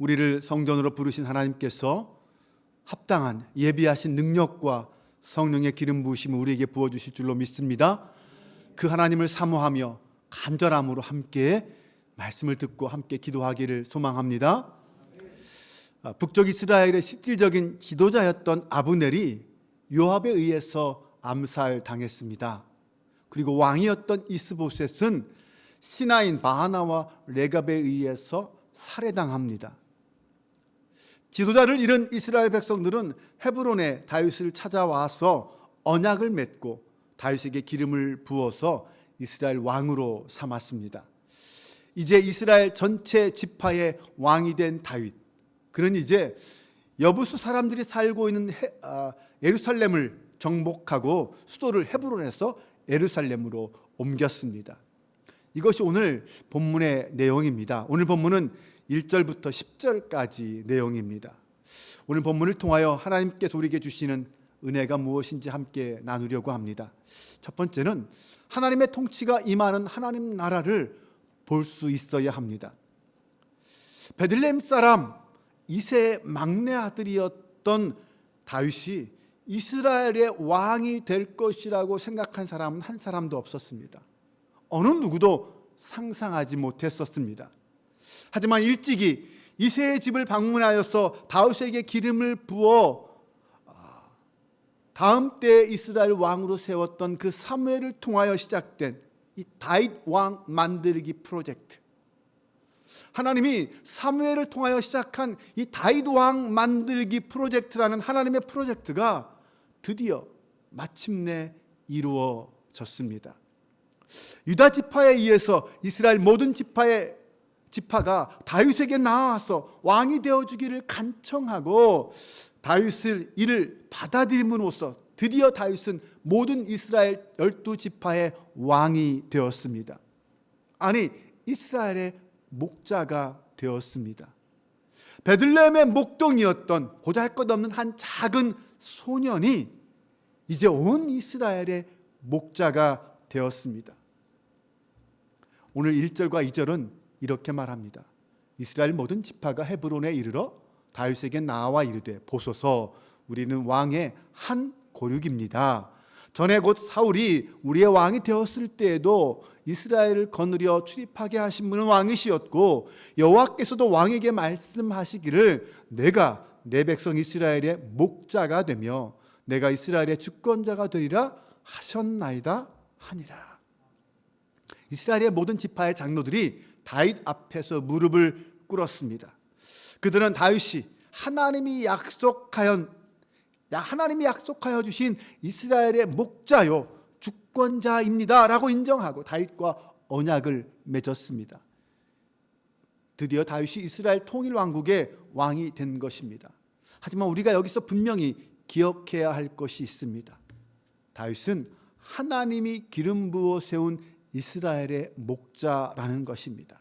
우리를 성전으로 부르신 하나님께서 합당한 예비하신 능력과 성령의 기름 부으심을 우리에게 부어 주실 줄로 믿습니다. 그 하나님을 사모하며 간절함으로 함께 말씀을 듣고 함께 기도하기를 소망합니다. 아, 북쪽 이스라엘의 실질적인 지도자였던 아브넬이 요압에 의해서 암살당했습니다. 그리고 왕이었던 이스보셋은 신하인 바하나와 레갑에 의해서 살해당합니다. 지도자를 잃은 이스라엘 백성들은 헤브론에 다윗을 찾아와서 언약을 맺고 다윗에게 기름을 부어서 이스라엘 왕으로 삼았습니다. 이제 이스라엘 전체 지파의 왕이 된 다윗. 그는 이제 여부수 사람들이 살고 있는 헤, 아, 예루살렘을 정복하고 수도를 헤브론에서 예루살렘으로 옮겼습니다. 이것이 오늘 본문의 내용입니다. 오늘 본문은 1절부터 10절까지 내용입니다. 오늘 본문을 통하여 하나님께서 우리에게 주시는 은혜가 무엇인지 함께 나누려고 합니다. 첫 번째는 하나님의 통치가 임하는 하나님 나라를 볼 수 있어야 합니다. 베들레헴 사람 이세의 막내 아들이었던 다윗이 이스라엘의 왕이 될 것이라고 생각한 사람은 한 사람도 없었습니다. 어느 누구도 상상하지 못했었습니다. 하지만 일찍이 이세의 집을 방문하여서 다윗에게 기름을 부어 아, 다음 때 이스라엘 왕으로 세웠던 그 사무엘을 통하여 시작된 이 다윗 왕 만들기 프로젝트. 하나님이 사무엘을 통하여 시작한 이 다윗 왕 만들기 프로젝트라는 하나님의 프로젝트가 드디어 마침내 이루어졌습니다. 유다 지파에 의해서 이스라엘 모든 지파의 지파가 다윗에게 나와서 왕이 되어 주기를 간청하고 다윗을 이를 받아들임으로써 드디어 다윗은 모든 이스라엘 열두 지파의 왕이 되었습니다. 아니 이스라엘의 목자가 되었습니다. 베들레헴의 목동이었던 보잘것없는 한 작은 소년이 이제 온 이스라엘의 목자가 되었습니다. 오늘 1절과 2절은 이렇게 말합니다. 이스라엘 모든 지파가 헤브론에 이르러 다윗에게 나와 이르되 보소서 우리는 왕의 한 고륙입니다. 전에 곧 사울이 우리의 왕이 되었을 때에도 이스라엘을 거느려 출입하게 하신 분은 왕이시었고 여호와께서도 왕에게 말씀하시기를 내가 내 백성 이스라엘의 목자가 되며 내가 이스라엘의 주권자가 되리라 하셨나이다 하니라. 이스라엘의 모든 지파의 장로들이 다윗 앞에서 무릎을 꿇었습니다. 그들은 다윗이 하나님이 약속하여 하나님이 약속하여 주신 이스라엘의 목자요 주권자입니다라고 인정하고 다윗과 언약을 맺었습니다. 드디어 다윗이 이스라엘 통일 왕국의 왕이 된 것입니다. 하지만 우리가 여기서 분명히 기억해야 할 것이 있습니다. 다윗은 하나님이 기름 부어 세운 이스라엘의 목자라는 것입니다.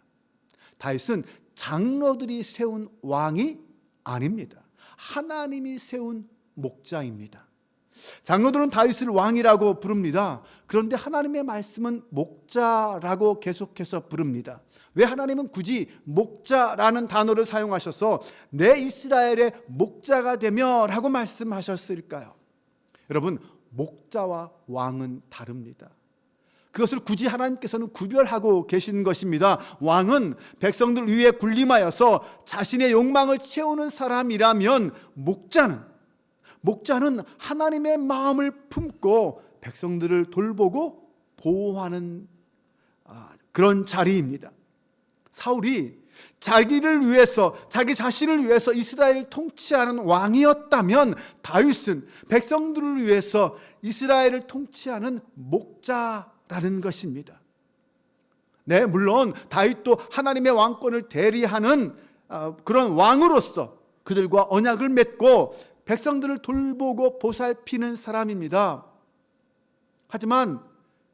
다윗은 장로들이 세운 왕이 아닙니다. 하나님이 세운 목자입니다. 장로들은 다윗을 왕이라고 부릅니다. 그런데 하나님의 말씀은 목자라고 계속해서 부릅니다. 왜 하나님은 굳이 목자라는 단어를 사용하셔서 내 이스라엘의 목자가 되며라고 말씀하셨을까요? 여러분, 목자와 왕은 다릅니다. 그것을 굳이 하나님께서는 구별하고 계신 것입니다. 왕은 백성들 위에 군림하여서 자신의 욕망을 채우는 사람이라면 목자는 목자는 하나님의 마음을 품고 백성들을 돌보고 보호하는 아, 그런 자리입니다. 사울이 자기를 위해서 자기 자신을 위해서 이스라엘을 통치하는 왕이었다면 다윗은 백성들을 위해서 이스라엘을 통치하는 목자 라는 것입니다. 네, 물론 다윗도 하나님의 왕권을 대리하는 아, 그런 왕으로서 그들과 언약을 맺고 백성들을 돌보고 보살피는 사람입니다. 하지만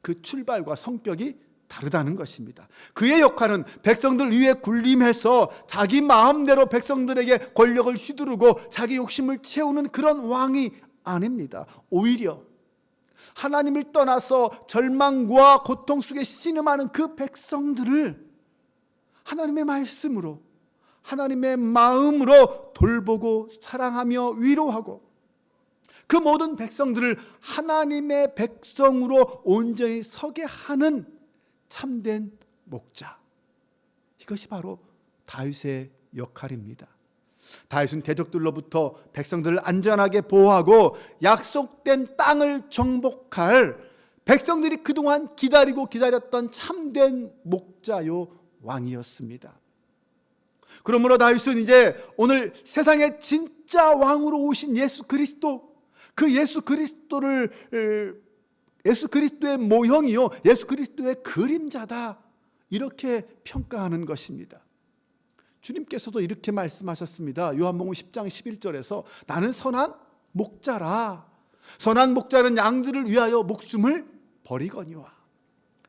그 출발과 성격이 다르다는 것입니다. 그의 역할은 백성들 위에 군림해서 자기 마음대로 백성들에게 권력을 휘두르고 자기 욕심을 채우는 그런 왕이 아닙니다. 오히려 하나님을 떠나서 절망과 고통 속에 신음하는 그 백성들을 하나님의 말씀으로 하나님의 마음으로 돌보고 사랑하며 위로하고 그 모든 백성들을 하나님의 백성으로 온전히 서게 하는 참된 목자. 이것이 바로 다윗의 역할입니다. 다윗은 대적들로부터 백성들을 안전하게 보호하고 약속된 땅을 정복할 백성들이 그동안 기다리고 기다렸던 참된 목자요 왕이었습니다. 그러므로 다윗은 이제 오늘 세상의 진짜 왕으로 오신 예수 그리스도 그 예수 그리스도를 에, 예수 그리스도의 모형이요 예수 그리스도의 그림자다 이렇게 평가하는 것입니다. 주님께서도 이렇게 말씀하셨습니다. 요한복음 10장 11절에서 나는 선한 목자라. 선한 목자는 양들을 위하여 목숨을 버리거니와.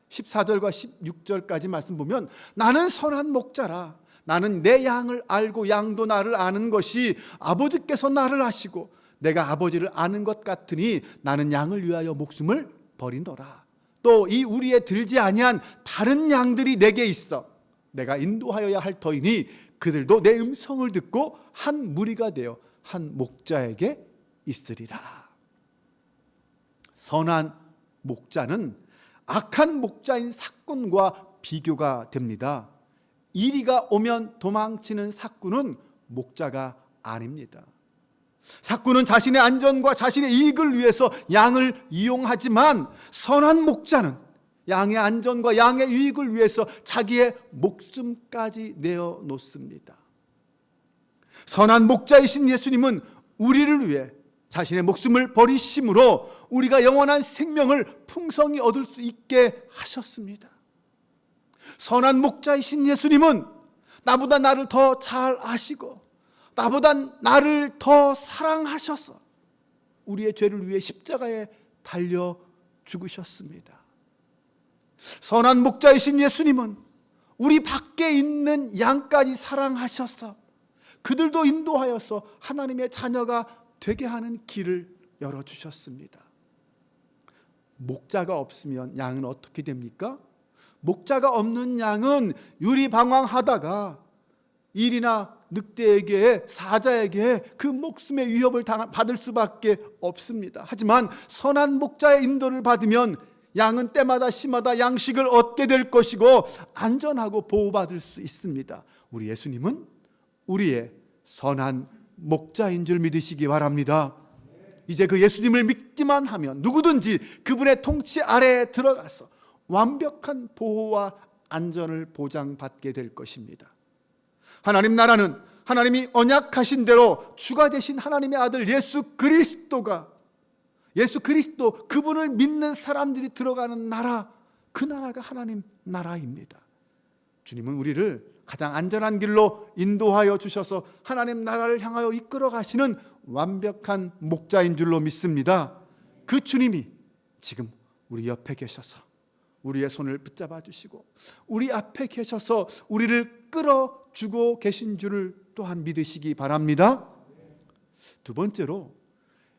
14절과 16절까지 말씀 보면 나는 선한 목자라. 나는 내 양을 알고 양도 나를 아는 것이 아버지께서 나를 아시고 내가 아버지를 아는 것 같으니 나는 양을 위하여 목숨을 버린도라. 또 이 우리에 들지 아니한 다른 양들이 내게 있어 내가 인도하여야 할 터이니 그들도 내 음성을 듣고 한 무리가 되어 한 목자에게 있으리라. 선한 목자는 악한 목자인 사꾼과 비교가 됩니다. 이리가 오면 도망치는 사꾼은 목자가 아닙니다. 사꾼은 자신의 안전과 자신의 이익을 위해서 양을 이용하지만 선한 목자는 양의 안전과 양의 유익을 위해서 자기의 목숨까지 내어 놓습니다. 선한 목자이신 예수님은 우리를 위해 자신의 목숨을 버리심으로 우리가 영원한 생명을 풍성히 얻을 수 있게 하셨습니다. 선한 목자이신 예수님은 나보다 나를 더 잘 아시고 나보다 나를 더 사랑하셔서 우리의 죄를 위해 십자가에 달려 죽으셨습니다. 선한 목자이신 예수님은 우리 밖에 있는 양까지 사랑하셔서 그들도 인도하여서 하나님의 자녀가 되게 하는 길을 열어주셨습니다. 목자가 없으면 양은 어떻게 됩니까? 목자가 없는 양은 유리방황하다가 일이나 늑대에게 사자에게 그 목숨의 위협을 받을 수밖에 없습니다. 하지만 선한 목자의 인도를 받으면 양은 때마다 시마다 양식을 얻게 될 것이고 안전하고 보호받을 수 있습니다. 우리 예수님은 우리의 선한 목자인 줄 믿으시기 바랍니다. 이제 그 예수님을 믿기만 하면 누구든지 그분의 통치 아래에 들어가서 완벽한 보호와 안전을 보장받게 될 것입니다. 하나님 나라는 하나님이 언약하신 대로 주가 되신 하나님의 아들 예수 그리스도가 예수 그리스도 그분을 믿는 사람들이 들어가는 나라 그 나라가 하나님 나라입니다. 주님은 우리를 가장 안전한 길로 인도하여 주셔서 하나님 나라를 향하여 이끌어 가시는 완벽한 목자인 줄로 믿습니다. 그 주님이 지금 우리 옆에 계셔서 우리의 손을 붙잡아 주시고 우리 앞에 계셔서 우리를 끌어 주고 계신 줄을 또한 믿으시기 바랍니다. 두 번째로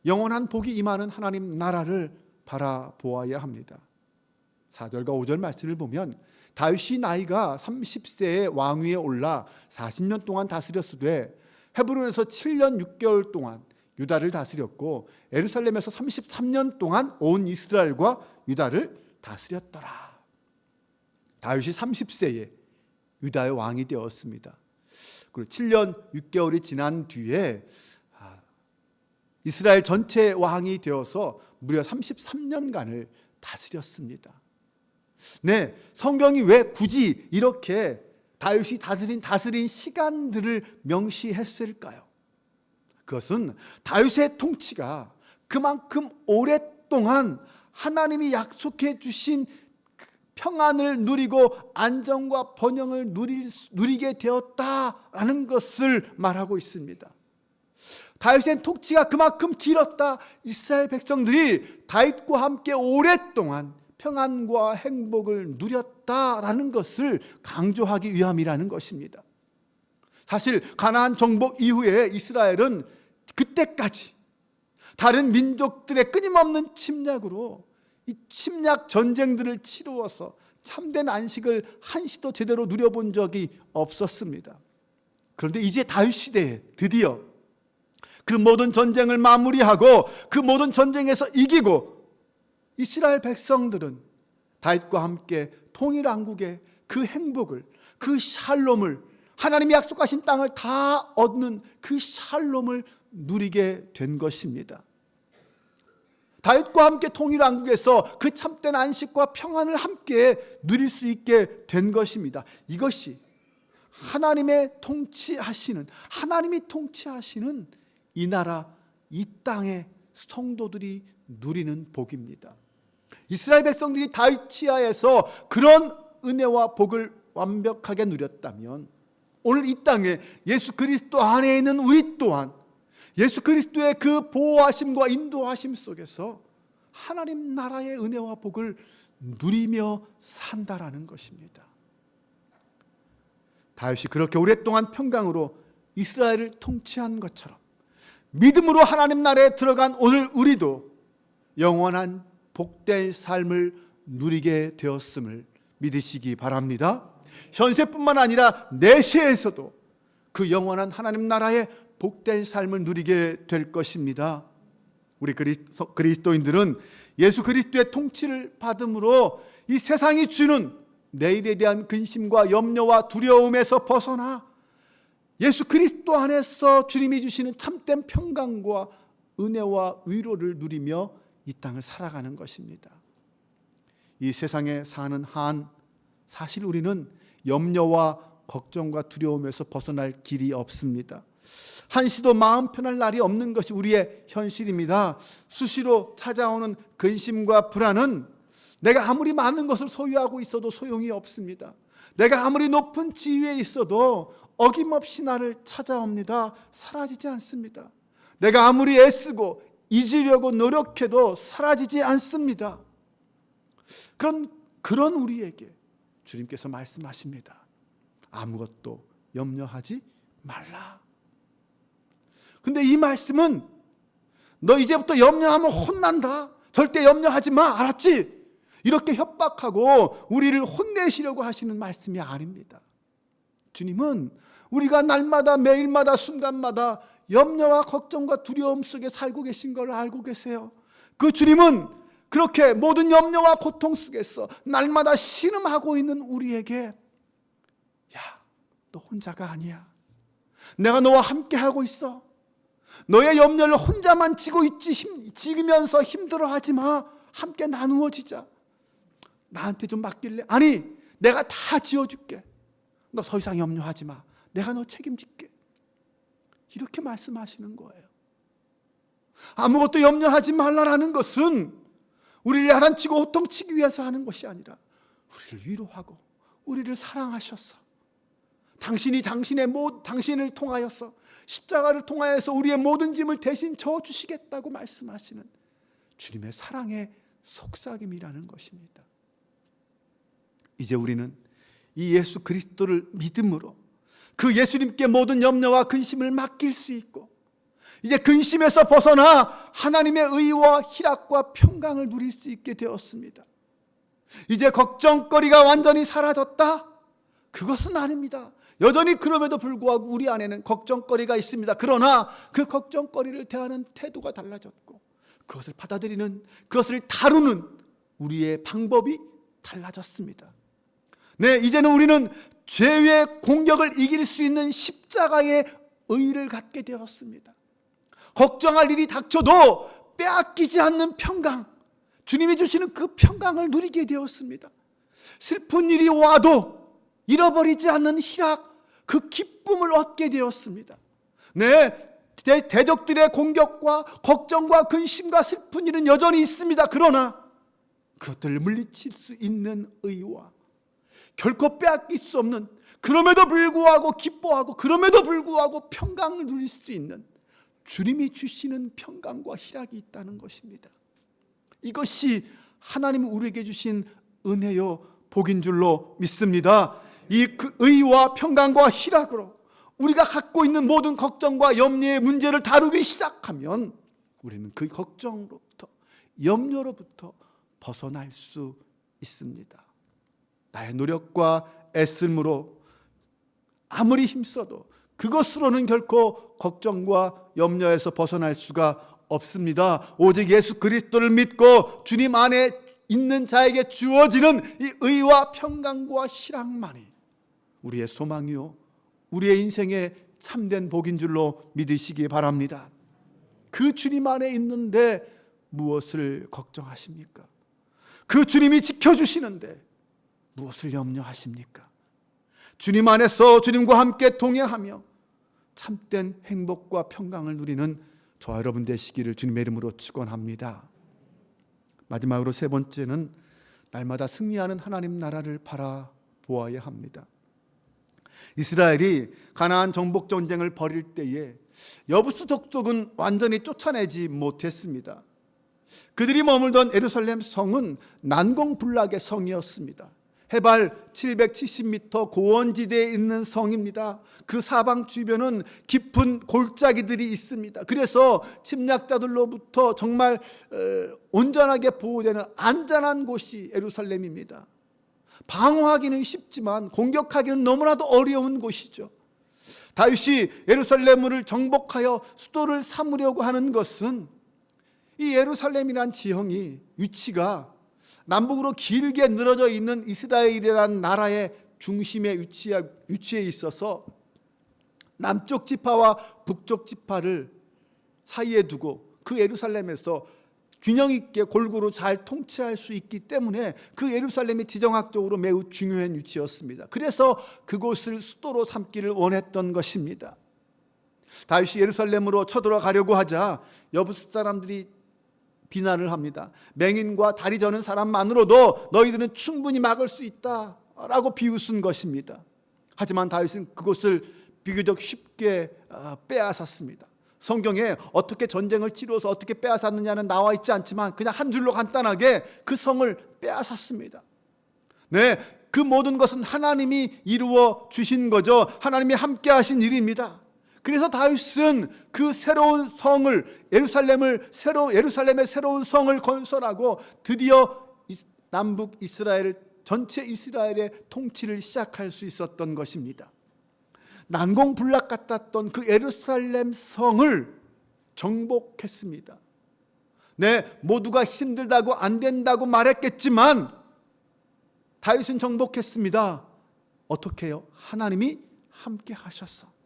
영원한 복이 임하는 하나님 나라를 바라보아야 합니다. 4절과 5절 말씀을 보면 다윗이 나이가 30세에 왕위에 올라 40년 동안 다스렸으되 헤브론에서 7년 6개월 동안 유다를 다스렸고 에루살렘에서 33년 동안 온 이스라엘과 유다를 다스렸더라. 다윗이 30세에 유다의 왕이 되었습니다. 그리고 7년 6개월이 지난 뒤에 이스라엘 전체 왕이 되어서 무려 33년간을 다스렸습니다. 네, 성경이 왜 굳이 이렇게 다윗이 다스린 다스린 시간들을 명시했을까요? 그것은 다윗의 통치가 그만큼 오랫동안 하나님이 약속해 주신 평안을 누리고 안정과 번영을 누릴, 누리게 되었다라는 것을 말하고 있습니다. 다윗의 통치가 그만큼 길었다. 이스라엘 백성들이 다윗과 함께 오랫동안 평안과 행복을 누렸다라는 것을 강조하기 위함이라는 것입니다. 사실 가나안 정복 이후에 이스라엘은 그때까지 다른 민족들의 끊임없는 침략으로 이 침략 전쟁들을 치루어서 참된 안식을 한시도 제대로 누려본 적이 없었습니다. 그런데 이제 다윗 시대에 드디어 그 모든 전쟁을 마무리하고 그 모든 전쟁에서 이기고 이스라엘 백성들은 다윗과 함께 통일 왕국의 그 행복을 그 샬롬을 하나님이 약속하신 땅을 다 얻는 그 샬롬을 누리게 된 것입니다. 다윗과 함께 통일 왕국에서 그 참된 안식과 평안을 함께 누릴 수 있게 된 것입니다. 이것이 하나님의 통치하시는 하나님이 통치하시는 이 나라 이 땅의 성도들이 누리는 복입니다. 이스라엘 백성들이 다윗 치하에서 그런 은혜와 복을 완벽하게 누렸다면 오늘 이 땅에 예수 그리스도 안에 있는 우리 또한 예수 그리스도의 그 보호하심과 인도하심 속에서 하나님 나라의 은혜와 복을 누리며 산다라는 것입니다. 다윗이 그렇게 오랫동안 평강으로 이스라엘을 통치한 것처럼 믿음으로 하나님 나라에 들어간 오늘 우리도 영원한 복된 삶을 누리게 되었음을 믿으시기 바랍니다. 현세뿐만 아니라 내세에서도 그 영원한 하나님 나라의 복된 삶을 누리게 될 것입니다. 우리 그리스도, 그리스도인들은 예수 그리스도의 통치를 받음으로 이 세상이 주는 내일에 대한 근심과 염려와 두려움에서 벗어나 예수 그리스도 안에서 주님이 주시는 참된 평강과 은혜와 위로를 누리며 이 땅을 살아가는 것입니다. 이 세상에 사는 한 사실 우리는 염려와 걱정과 두려움에서 벗어날 길이 없습니다. 한시도 마음 편할 날이 없는 것이 우리의 현실입니다. 수시로 찾아오는 근심과 불안은 내가 아무리 많은 것을 소유하고 있어도 소용이 없습니다. 내가 아무리 높은 지위에 있어도 어김없이 나를 찾아옵니다. 사라지지 않습니다. 내가 아무리 애쓰고 잊으려고 노력해도 사라지지 않습니다. 그런 그런 우리에게 주님께서 말씀하십니다. 아무것도 염려하지 말라. 근데 이 말씀은 너 이제부터 염려하면 혼난다. 절대 염려하지 마. 알았지? 이렇게 협박하고 우리를 혼내시려고 하시는 말씀이 아닙니다. 주님은 우리가 날마다 매일마다 순간마다 염려와 걱정과 두려움 속에 살고 계신 걸 알고 계세요. 그 주님은 그렇게 모든 염려와 고통 속에서 날마다 신음하고 있는 우리에게 야, 너 혼자가 아니야. 내가 너와 함께 하고 있어. 너의 염려를 혼자만 지고 있지 힘, 지면서 힘들어하지 마. 함께 나누어지자. 나한테 좀 맡길래? 아니, 내가 다 지어줄게. 너 더 이상 염려하지 마. 내가 너 책임질게. 이렇게 말씀하시는 거예요. 아무것도 염려하지 말라라는 것은 우리를 야단치고 호통치기 위해서 하는 것이 아니라 우리를 위로하고 우리를 사랑하셔서 당신이 당신의 모, 당신을 통하여서 십자가를 통하여서 우리의 모든 짐을 대신 져 주시겠다고 말씀하시는 주님의 사랑의 속삭임이라는 것입니다. 이제 우리는 이 예수 그리스도를 믿음으로 그 예수님께 모든 염려와 근심을 맡길 수 있고 이제 근심에서 벗어나 하나님의 의와 희락과 평강을 누릴 수 있게 되었습니다. 이제 걱정거리가 완전히 사라졌다? 그것은 아닙니다. 여전히 그럼에도 불구하고 우리 안에는 걱정거리가 있습니다. 그러나 그 걱정거리를 대하는 태도가 달라졌고 그것을 받아들이는 그것을 다루는 우리의 방법이 달라졌습니다. 네, 이제는 우리는 죄의 공격을 이길 수 있는 십자가의 의를 갖게 되었습니다. 걱정할 일이 닥쳐도 빼앗기지 않는 평강, 주님이 주시는 그 평강을 누리게 되었습니다. 슬픈 일이 와도 잃어버리지 않는 희락, 그 기쁨을 얻게 되었습니다. 네, 대, 적들의 공격과 걱정과 근심과 슬픈 일은 여전히 있습니다. 그러나 그것들을 물리칠 수 있는 의와 결코 빼앗길 수 없는 그럼에도 불구하고 기뻐하고 그럼에도 불구하고 평강을 누릴 수 있는 주님이 주시는 평강과 희락이 있다는 것입니다. 이것이 하나님 우리에게 주신 은혜요 복인 줄로 믿습니다. 이 그 의와 평강과 희락으로 우리가 갖고 있는 모든 걱정과 염려의 문제를 다루기 시작하면 우리는 그 걱정으로부터 염려로부터 벗어날 수 있습니다. 나의 노력과 애씀으로 아무리 힘써도 그것으로는 결코 걱정과 염려에서 벗어날 수가 없습니다. 오직 예수 그리스도를 믿고 주님 안에 있는 자에게 주어지는 이 의와 평강과 희락만이 우리의 소망이요 우리의 인생의 참된 복인 줄로 믿으시기 바랍니다. 그 주님 안에 있는데 무엇을 걱정하십니까? 그 주님이 지켜주시는데 무엇을 염려하십니까? 주님 안에서 주님과 함께 동행하며 참된 행복과 평강을 누리는 저와 여러분 되시기를 주님의 이름으로 축원합니다. 마지막으로 세 번째는 날마다 승리하는 하나님 나라를 바라보아야 합니다. 이스라엘이 가나안 정복 전쟁을 벌일 때에 여부스 족속은 완전히 쫓아내지 못했습니다. 그들이 머물던 에루살렘 성은 난공불락의 성이었습니다. 해발 770m 고원지대에 있는 성입니다. 그 사방 주변은 깊은 골짜기들이 있습니다. 그래서 침략자들로부터 정말 어, 온전하게 보호되는 안전한 곳이 에루살렘입니다. 방어하기는 쉽지만 공격하기는 너무나도 어려운 곳이죠. 다윗이 예루살렘을 정복하여 수도를 삼으려고 하는 것은 이 예루살렘이란 지형이 위치가 남북으로 길게 늘어져 있는 이스라엘이라는 나라의 중심에 위치해, 위치해 있어서 남쪽 지파와 북쪽 지파를 사이에 두고 그 예루살렘에서 균형 있게 골고루 잘 통치할 수 있기 때문에 그 예루살렘이 지정학적으로 매우 중요한 위치였습니다. 그래서 그곳을 수도로 삼기를 원했던 것입니다. 다윗이 예루살렘으로 쳐들어가려고 하자 여부스 사람들이 비난을 합니다. 맹인과 다리 저는 사람만으로도 너희들은 충분히 막을 수 있다라고 비웃은 것입니다. 하지만 다윗은 그곳을 비교적 쉽게 어, 빼앗았습니다. 성경에 어떻게 전쟁을 치루어서 어떻게 빼앗았느냐는 나와 있지 않지만 그냥 한 줄로 간단하게 그 성을 빼앗았습니다. 네, 그 모든 것은 하나님이 이루어 주신 거죠. 하나님이 함께 하신 일입니다. 그래서 다윗은 그 새로운 성을 예루살렘을 새로 예루살렘의 새로운 성을 건설하고 드디어 남북 이스라엘 전체 이스라엘의 통치를 시작할 수 있었던 것입니다. 난공불락 같았던 그 예루살렘 성을 정복했습니다. 네, 모두가 힘들다고 안 된다고 말했겠지만 다윗은 정복했습니다. 어떻게요? 하나님이 함께 하셨어.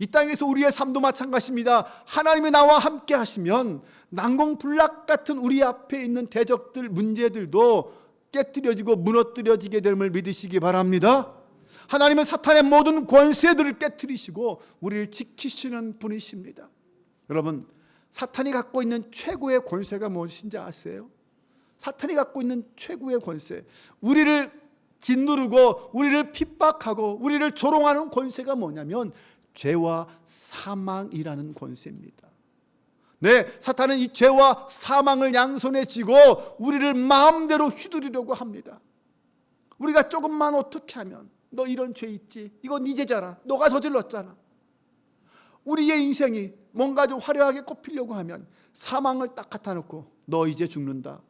이 땅에서 우리의 삶도 마찬가지입니다. 하나님이 나와 함께 하시면 난공불락 같은 우리 앞에 있는 대적들 문제들도 깨뜨려지고 무너뜨려지게 됨을 믿으시기 바랍니다. 하나님은 사탄의 모든 권세들을 깨뜨리시고 우리를 지키시는 분이십니다. 여러분, 사탄이 갖고 있는 최고의 권세가 무엇인지 아세요? 사탄이 갖고 있는 최고의 권세. 우리를 짓누르고 우리를 핍박하고 우리를 조롱하는 권세가 뭐냐면 죄와 사망이라는 권세입니다. 네, 사탄은 이 죄와 사망을 양손에 쥐고 우리를 마음대로 휘두르려고 합니다. 우리가 조금만 어떻게 하면 너 이런 죄 있지? 이건 네 죄잖아. 너가 저질렀잖아. 우리의 인생이 뭔가 좀 화려하게 꼽히려고 하면 사망을 딱 갖다 놓고 너 이제 죽는다.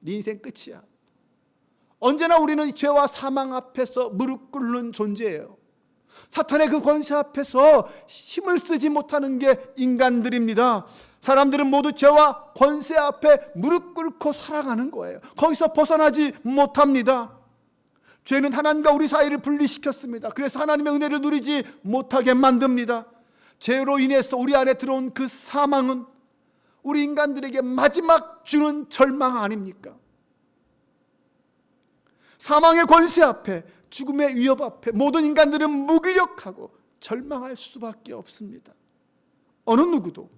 네 인생 끝이야. 언제나 우리는 죄와 사망 앞에서 무릎 꿇는 존재예요. 사탄의 그 권세 앞에서 힘을 쓰지 못하는 게 인간들입니다. 사람들은 모두 죄와 권세 앞에 무릎 꿇고 살아가는 거예요. 거기서 벗어나지 못합니다. 죄는 하나님과 우리 사이를 분리시켰습니다. 그래서 하나님의 은혜를 누리지 못하게 만듭니다. 죄로 인해서 우리 안에 들어온 그 사망은 우리 인간들에게 마지막 주는 절망 아닙니까? 사망의 권세 앞에 죽음의 위협 앞에 모든 인간들은 무기력하고 절망할 수밖에 없습니다. 어느 누구도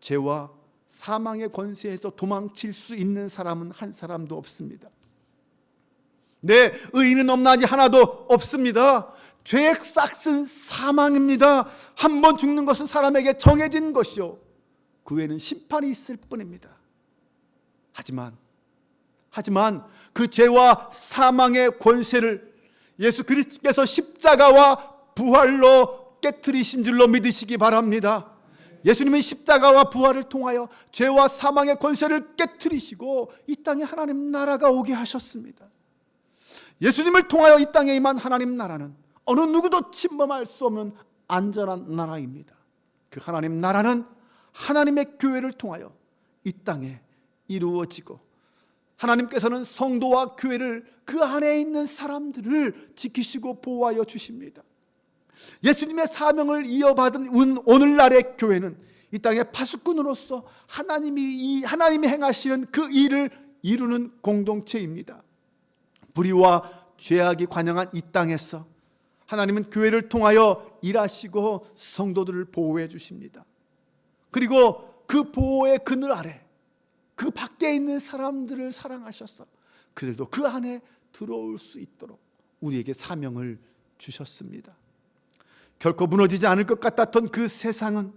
죄와 사망의 권세에서 도망칠 수 있는 사람은 한 사람도 없습니다. 네, 의인은 없나니 하나도 없습니다. 죄의 싹슨 사망입니다. 한 번 죽는 것은 사람에게 정해진 것이요. 그 외에는 심판이 있을 뿐입니다. 하지만, 하지만 그 죄와 사망의 권세를 예수 그리스도께서 십자가와 부활로 깨뜨리신 줄로 믿으시기 바랍니다. 예수님의 십자가와 부활을 통하여 죄와 사망의 권세를 깨뜨리시고 이 땅에 하나님 나라가 오게 하셨습니다. 예수님을 통하여 이 땅에 임한 하나님 나라는 어느 누구도 침범할 수 없는 안전한 나라입니다. 그 하나님 나라는 하나님의 교회를 통하여 이 땅에 이루어지고 하나님께서는 성도와 교회를 그 안에 있는 사람들을 지키시고 보호하여 주십니다. 예수님의 사명을 이어받은 오늘날의 교회는 이 땅의 파수꾼으로서 하나님이 이 하나님이 행하시는 그 일을 이루는 공동체입니다. 불의와 죄악이 관영한 이 땅에서 하나님은 교회를 통하여 일하시고 성도들을 보호해 주십니다. 그리고 그 보호의 그늘 아래 그 밖에 있는 사람들을 사랑하셔서 그들도 그 안에 들어올 수 있도록 우리에게 사명을 주셨습니다. 결코 무너지지 않을 것 같았던 그 세상은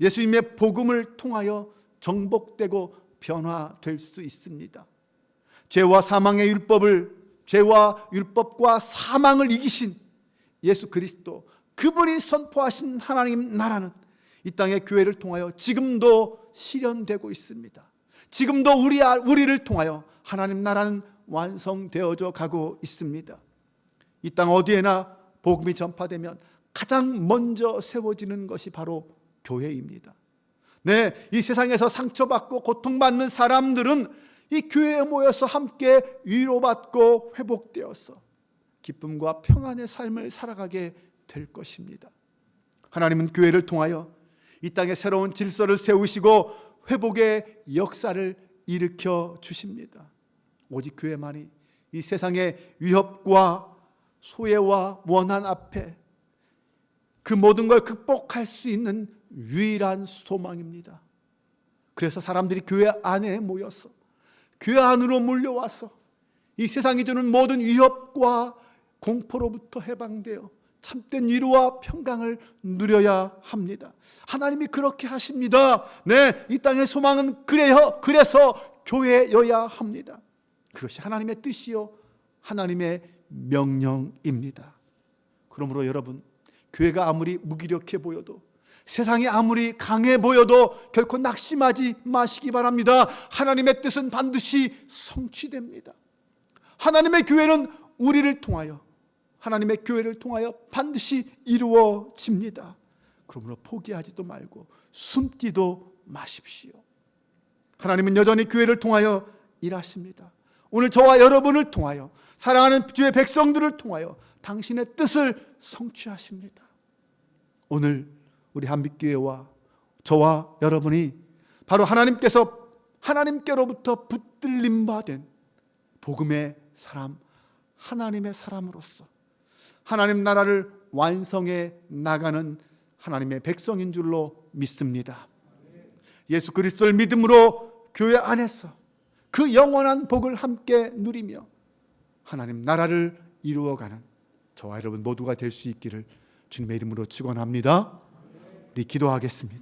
예수님의 복음을 통하여 정복되고 변화될 수 있습니다. 죄와 사망의 율법을 죄와 율법과 사망을 이기신 예수 그리스도 그분이 선포하신 하나님 나라는 이 땅의 교회를 통하여 지금도 실현되고 있습니다. 지금도 우리 우리를 통하여 하나님 나라는 완성되어져 가고 있습니다. 이 땅 어디에나 복음이 전파되면 가장 먼저 세워지는 것이 바로 교회입니다. 네, 이 세상에서 상처받고 고통받는 사람들은 이 교회에 모여서 함께 위로받고 회복되어서 기쁨과 평안의 삶을 살아가게 될 것입니다. 하나님은 교회를 통하여 이 땅에 새로운 질서를 세우시고 회복의 역사를 일으켜 주십니다. 오직 교회만이 이 세상의 위협과 소외와 원한 앞에 그 모든 걸 극복할 수 있는 유일한 소망입니다. 그래서 사람들이 교회 안에 모여서 교회 안으로 몰려와서 이 세상이 주는 모든 위협과 공포로부터 해방되어 참된 위로와 평강을 누려야 합니다. 하나님이 그렇게 하십니다. 네, 이 땅의 소망은 그래요. 그래서 교회여야 합니다. 그것이 하나님의 뜻이요 하나님의 명령입니다. 그러므로 여러분 교회가 아무리 무기력해 보여도 세상이 아무리 강해 보여도 결코 낙심하지 마시기 바랍니다. 하나님의 뜻은 반드시 성취됩니다. 하나님의 교회는 우리를 통하여 하나님의 교회를 통하여 반드시 이루어집니다. 그러므로 포기하지도 말고 숨기도 마십시오. 하나님은 여전히 교회를 통하여 일하십니다. 오늘 저와 여러분을 통하여 사랑하는 주의 백성들을 통하여 당신의 뜻을 성취하십니다. 오늘 우리 한빛교회와 저와 여러분이 바로 하나님께서 하나님께로부터 붙들림 받은 복음의 사람, 하나님의 사람으로서 하나님 나라를 완성해 나가는 하나님의 백성인 줄로 믿습니다. 예수 그리스도를 믿음으로 교회 안에서 그 영원한 복을 함께 누리며 하나님 나라를 이루어가는 저와 여러분 모두가 될 수 있기를 주님의 이름으로 축원합니다. 우리 기도하겠습니다.